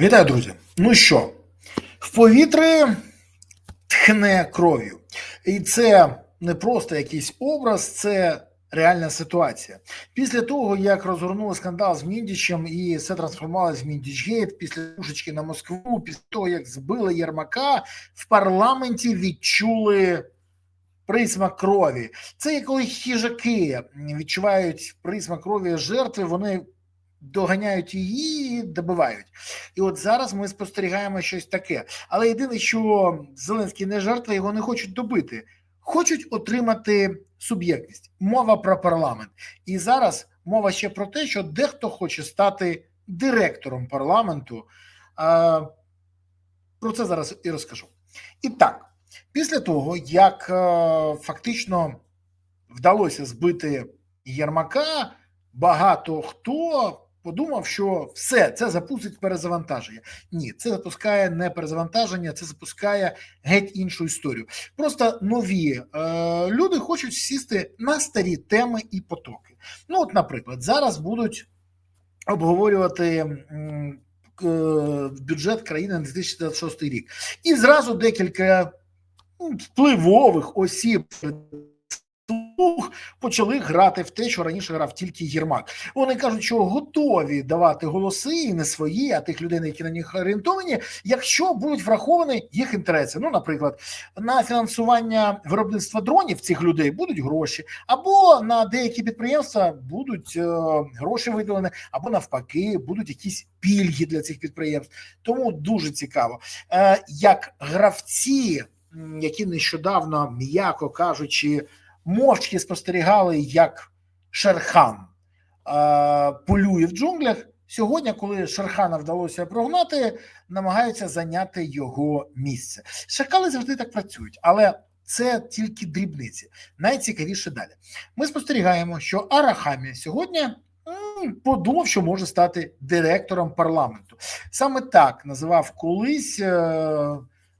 Вітаю, друзі. Ну що, в повітрі тхне кров'ю. І це не просто якийсь образ, це реальна ситуація. Після того, як розгорнули скандал з Міндічем і все трансформувалося в Міндічгейт, після пушечки на Москву, після того, як збили Єрмака, в парламенті відчули. Присмак крові. Це коли хижаки відчувають присмак крові жертви, вони доганяють її добивають. І от зараз ми спостерігаємо щось таке. Але єдине, що Зеленський не жертва, його не хочуть добити, хочуть отримати суб'єктність. Мова про парламент. І зараз мова ще про те, що дехто хоче стати директором парламенту. Про це зараз і розкажу. І так, після того, як фактично вдалося збити Єрмака, багато хто подумав, що все це запустить перезавантаження. Ні, це запускає не перезавантаження, це запускає геть іншу історію. Просто нові е, люди хочуть сісти на старі теми і потоки. Ну, от, наприклад, зараз будуть обговорювати. М, Бюджет країни на 2026 рік, і зразу декілька впливових осіб почали грати в те, що раніше грав тільки Єрмак. Вони кажуть, що готові давати голоси і не свої, а тих людей, які на них орієнтовані, якщо будуть враховані їх інтереси. Ну, наприклад, на фінансування виробництва дронів цих людей будуть гроші, або на деякі підприємства будуть е, гроші виділені, або навпаки, будуть якісь пільги для цих підприємств. Тому дуже цікаво, е, як гравці, які нещодавно, м'яко кажучи мовчки спостерігали, як Шерхан е, полює в джунглях. Сьогодні, коли Шерхана вдалося прогнати, намагаються зайняти його місце. Шакали завжди так працюють, але це тільки дрібниці. Найцікавіше далі. Ми спостерігаємо, що Арахамія сьогодні подумав, що може стати директором парламенту. Саме так називав колись е,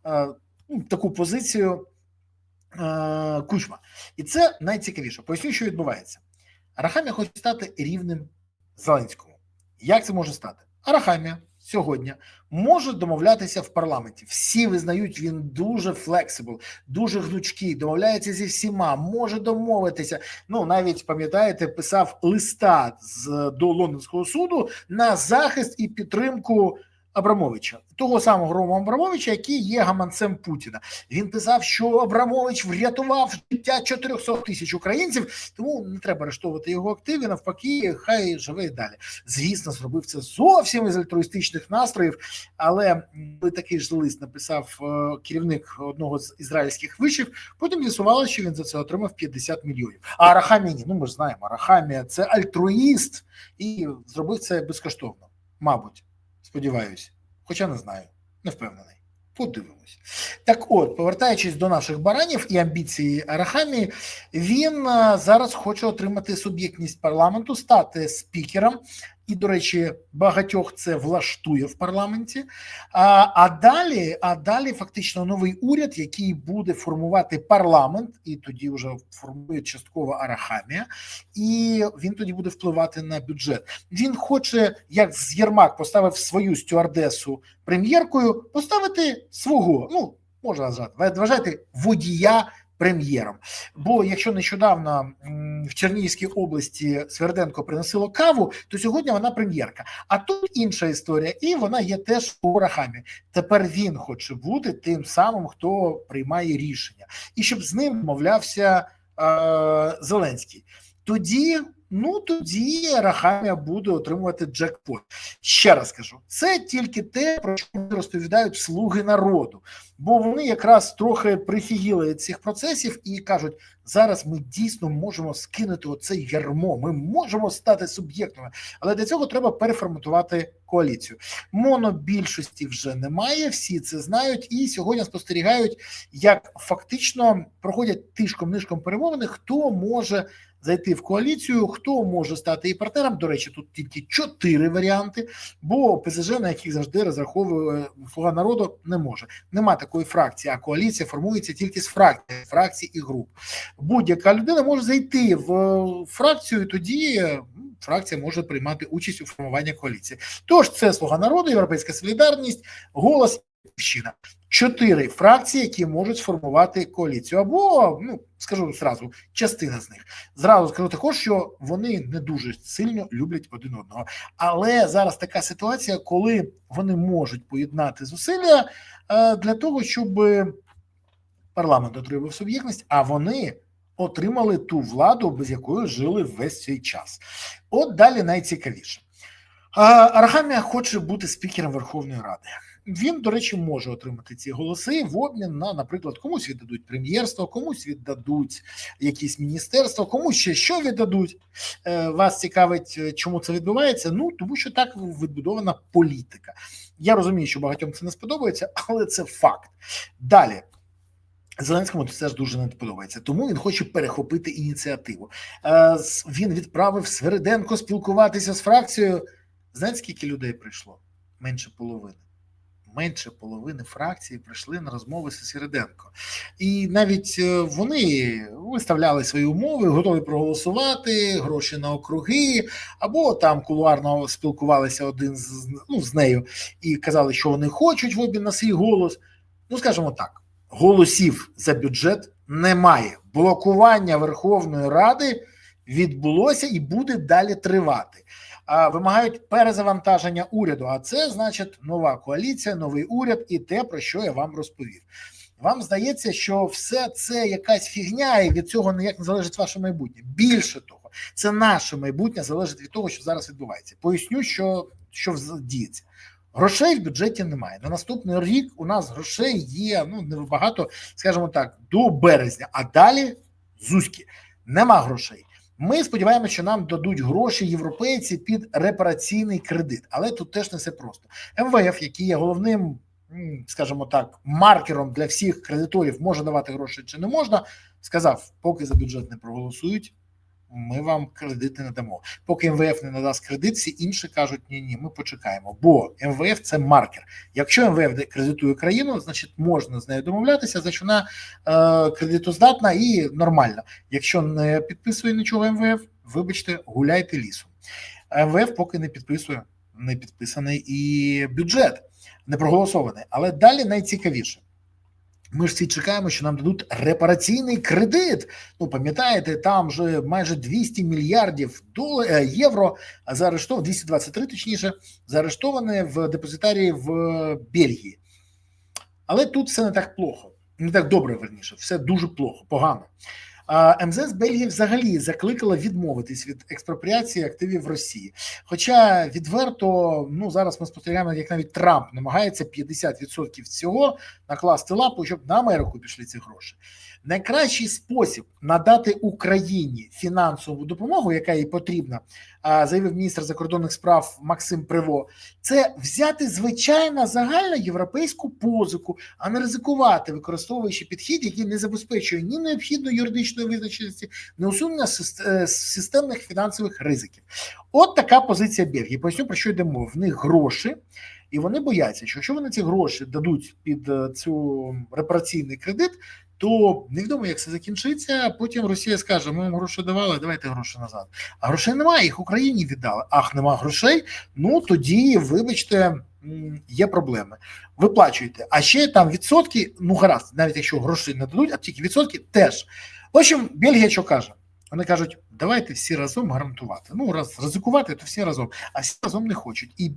е, таку позицію. Е, Кучма. І це найцікавіше. Поясню, що відбувається. Арахамія хоче стати рівним Зеленському. Як це може стати? Арахамія сьогодні може домовлятися в парламенті. Всі визнають, він дуже флексибл, дуже гнучкий, домовляється зі всіма, може домовитися. Ну навіть пам'ятаєте, писав листа з до лондонського суду на захист і підтримку. Абрамовича, того самого Рома Абрамовича, який є гаманцем Путіна. Він писав, що Абрамович врятував життя 400 тисяч українців, тому не треба арештовувати його активи. Навпаки, хай живе і далі. Звісно, зробив це зовсім із альтруїстичних настроїв. Але такий ж лист написав керівник одного з ізраїльських вишів. Потім з'ясувалося, що він за це отримав 50 мільйонів. А Арахамія ні, ну ми ж знаємо, Арахамія це альтруїст і зробив це безкоштовно, мабуть. Сподіваюся, хоча не знаю, не впевнений. Подивимось. Так от, повертаючись до наших баранів і амбіції Арахамії, він зараз хоче отримати суб'єктність парламенту, стати спікером. І, до речі, багатьох це влаштує в парламенті. А а далі, а далі, фактично, новий уряд, який буде формувати парламент, і тоді вже формує частково Арахамія, і він тоді буде впливати на бюджет. Він хоче, як з Єрмак поставив свою стюардесу прем'єркою, поставити свого. Ну можна назвати, вважайте водія прем'єром. Бо якщо нещодавно в Чернігівській області Сверденко приносило каву, то сьогодні вона прем'єрка. А тут інша історія, і вона є теж у Рахамі. Тепер він хоче бути тим самим, хто приймає рішення, і щоб з ним мовлявся е- Зеленський. Тоді. Ну тоді Рахамія буде отримувати джекпот. Ще раз кажу, це тільки те, про що розповідають слуги народу, бо вони якраз трохи прифігіли від цих процесів і кажуть: зараз ми дійсно можемо скинути оце ярмо, ми можемо стати суб'єктами, але для цього треба переформатувати коаліцію. Монобільшості вже немає, всі це знають, і сьогодні спостерігають, як фактично проходять тишком нишком перемовини, хто може зайти в коаліцію. Хто може стати її партнером? До речі, тут тільки чотири варіанти, бо ПСЖ, на яких завжди розраховує слуга народу, не може. Нема такої фракції, а коаліція формується тільки з фракцій, фракцій і груп. Будь-яка людина може зайти в е, фракцію, і тоді е, фракція може приймати участь у формуванні коаліції. Тож це слуга народу, європейська солідарність, голос. Батьківщина. чотири фракції, які можуть сформувати коаліцію, або ну скажу зразу, частина з них. Зразу скажу також, що вони не дуже сильно люблять один одного. Але зараз така ситуація, коли вони можуть поєднати зусилля е, для того, щоб парламент отримав суб'єктність, а вони отримали ту владу, без якої жили весь цей час. От далі найцікавіше. Арахамія хоче бути спікером Верховної Ради. Він, до речі, може отримати ці голоси в обмін на, наприклад, комусь віддадуть прем'єрство, комусь віддадуть якісь міністерства, комусь ще що віддадуть. Е, вас цікавить, чому це відбувається? Ну тому що так відбудована політика. Я розумію, що багатьом це не сподобається, але це факт. Далі. Зеленському це ж дуже не подобається, тому він хоче перехопити ініціативу. Е, він відправив Свериденко спілкуватися з фракцією. Знаєте, скільки людей прийшло? Менше половини менше половини фракції прийшли на розмови з Середенко, і навіть е, вони виставляли свої умови, готові проголосувати, гроші на округи, або там кулуарно спілкувалися один з ну, з нею і казали, що вони хочуть в обмін на свій голос. Ну, скажімо так, голосів за бюджет немає. Блокування Верховної Ради відбулося і буде далі тривати вимагають перезавантаження уряду. А це значить нова коаліція, новий уряд і те, про що я вам розповів. Вам здається, що все це якась фігня, і від цього ніяк не залежить ваше майбутнє. Більше того, це наше майбутнє залежить від того, що зараз відбувається. Поясню, що що діється. Грошей в бюджеті немає. На наступний рік у нас грошей є ну не багато, скажімо так, до березня. А далі зузьки нема грошей. Ми сподіваємося, що нам дадуть гроші європейці під репараційний кредит, але тут теж не все просто. МВФ, який є головним, скажімо так, маркером для всіх кредиторів, може давати гроші чи не можна, сказав, поки за бюджет не проголосують ми вам кредити не дамо. Поки МВФ не надасть кредит, всі інші кажуть, ні, ні, ми почекаємо. Бо МВФ це маркер. Якщо МВФ кредитує країну, значить можна з нею домовлятися, значить вона е, кредитоздатна і нормальна. Якщо не підписує нічого МВФ, вибачте, гуляйте лісом. МВФ поки не підписує, не підписаний і бюджет не проголосований. Але далі найцікавіше. Ми ж всі чекаємо, що нам дадуть репараційний кредит. Ну пам'ятаєте, там вже майже 200 мільярдів доларів е, євро заарештовано, 223, точніше, заарештоване в депозитарії в Бельгії. Але тут все не так плохо, не так добре верніше, все дуже плохо, погано. МЗС Бельгії взагалі закликала відмовитись від експропріації активів Росії. Хоча відверто ну зараз ми спостерігаємо, як навіть Трамп намагається 50% цього накласти лапу, щоб на Америку пішли ці гроші. Найкращий спосіб надати Україні фінансову допомогу, яка їй потрібна, заявив міністр закордонних справ Максим Приво, це взяти звичайно загальну європейську позику, а не ризикувати, використовуючи підхід, який не забезпечує ні необхідної юридичної визначеності, ні усунення е, системних фінансових ризиків. От така позиція Бельгії. Поясню, про що йдемо. В них гроші. І вони бояться, що якщо вони ці гроші дадуть під е, цю репараційний кредит, то невідомо, як це закінчиться. Потім Росія скаже: ми вам гроші давали, давайте гроші назад. А грошей немає, їх Україні віддали. Ах, нема грошей. Ну тоді, вибачте, є проблеми. Виплачуйте. А ще там відсотки, ну гаразд, навіть якщо гроші не дадуть, а тільки відсотки теж. В общем, Бельгія що каже? Вони кажуть, давайте всі разом гарантувати. Ну, раз ризикувати, то всі разом, а всі разом не хочуть. І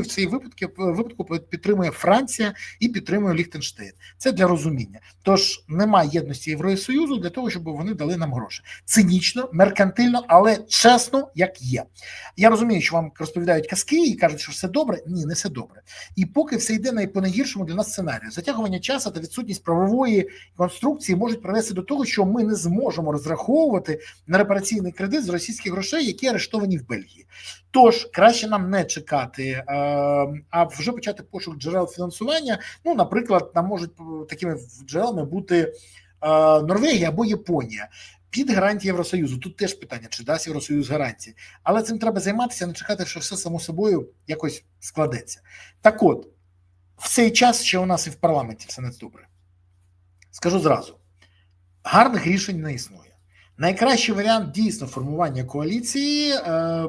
в цій випадку випадку підтримує Франція і підтримує Ліхтенштейн. Це для розуміння. Тож немає єдності Євросоюзу для того, щоб вони дали нам гроші. Цинічно, меркантильно, але чесно, як є. Я розумію, що вам розповідають казки і кажуть, що все добре. Ні, не все добре. І поки все йде на найгіршому для нас сценарію. Затягування часу та відсутність правової конструкції можуть привести до того, що ми не зможемо розраховувати на репараційний кредит з російських грошей, які арештовані в Бельгії. Тож краще нам не чекати, е, а вже почати пошук джерел фінансування. Ну, наприклад, нам можуть такими джерелами бути е, Норвегія або Японія. під гарантії Євросоюзу. Тут теж питання, чи дасть Євросоюз гарантії, але цим треба займатися, не чекати, що все само собою якось складеться. Так от, в цей час ще у нас і в парламенті все не добре. Скажу зразу: гарних рішень не існує. Найкращий варіант дійсно формування коаліції. Е,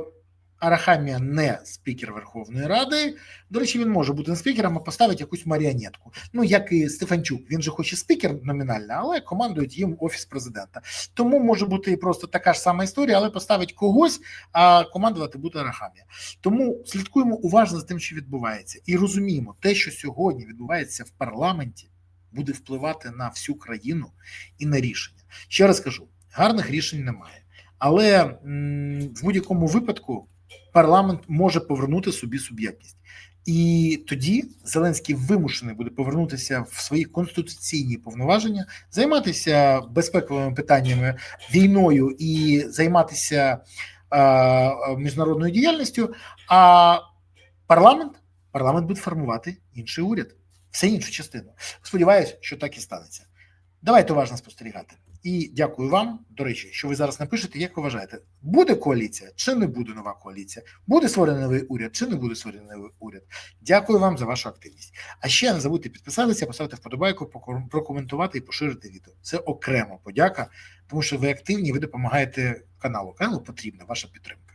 Арахамія не спікер Верховної Ради. До речі, він може бути не спікером, а поставить якусь маріонетку. Ну як і Стефанчук. Він же хоч і спікер номінально, але командують їм офіс президента. Тому може бути і просто така ж сама історія, але поставить когось, а командувати буде Арахамія. Тому слідкуємо уважно за тим, що відбувається, і розуміємо, те, що сьогодні відбувається в парламенті, буде впливати на всю країну і на рішення. Ще раз кажу: гарних рішень немає, але м, в будь-якому випадку парламент може повернути собі суб'єктність. І тоді Зеленський вимушений буде повернутися в свої конституційні повноваження, займатися безпековими питаннями, війною і займатися е, міжнародною діяльністю. А парламент парламент буде формувати інший уряд, все іншу частину. Сподіваюся, що так і станеться. Давайте уважно спостерігати. І дякую вам. До речі, що ви зараз напишете, як ви вважаєте, буде коаліція чи не буде нова коаліція? Буде створений новий уряд чи не буде створений новий уряд? Дякую вам за вашу активність. А ще не забудьте підписатися, поставити вподобайку, прокоментувати і поширити відео. Це окремо подяка, тому що ви активні, ви допомагаєте каналу. Каналу потрібна ваша підтримка.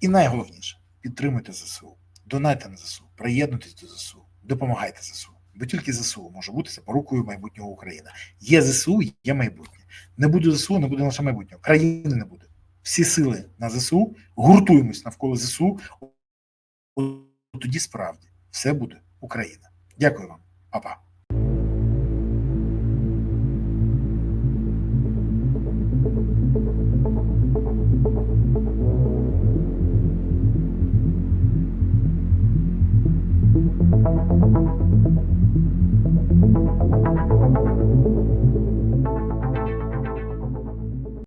І найголовніше підтримуйте ЗСУ, донайте на ЗСУ, приєднуйтесь до ЗСУ, допомагайте ЗСУ. Бо тільки ЗСУ може бути запорукою майбутнього України. Є ЗСУ, є майбутнє. Не буде ЗСУ, не буде наше майбутнє. країни не буде. Всі сили на ЗСУ, гуртуємось навколо ЗСУ. Тоді справді все буде Україна. Дякую вам, Па-па.